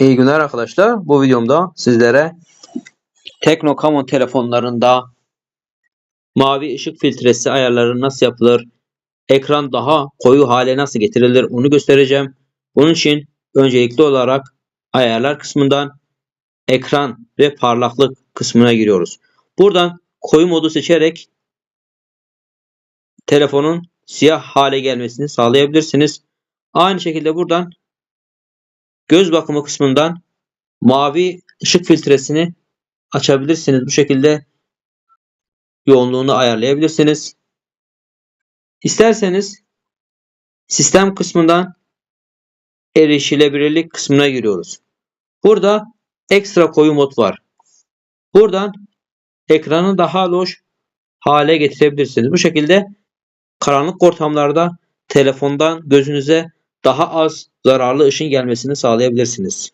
İyi günler arkadaşlar. Bu videomda sizlere Tekno Camon telefonlarında mavi ışık filtresi ayarları nasıl yapılır, ekran daha koyu hale nasıl getirilir onu göstereceğim. Bunun için öncelikli olarak ayarlar kısmından ekran ve parlaklık kısmına giriyoruz. Buradan koyu modu seçerek telefonun siyah hale gelmesini sağlayabilirsiniz. Aynı şekilde buradan göz bakımı kısmından mavi ışık filtresini açabilirsiniz. Bu şekilde yoğunluğunu ayarlayabilirsiniz. İsterseniz sistem kısmından erişilebilirlik kısmına giriyoruz. Burada ekstra koyu mod var. Buradan ekranı daha loş hale getirebilirsiniz. Bu şekilde karanlık ortamlarda telefondan gözünüze daha az zararlı ışın gelmesini sağlayabilirsiniz.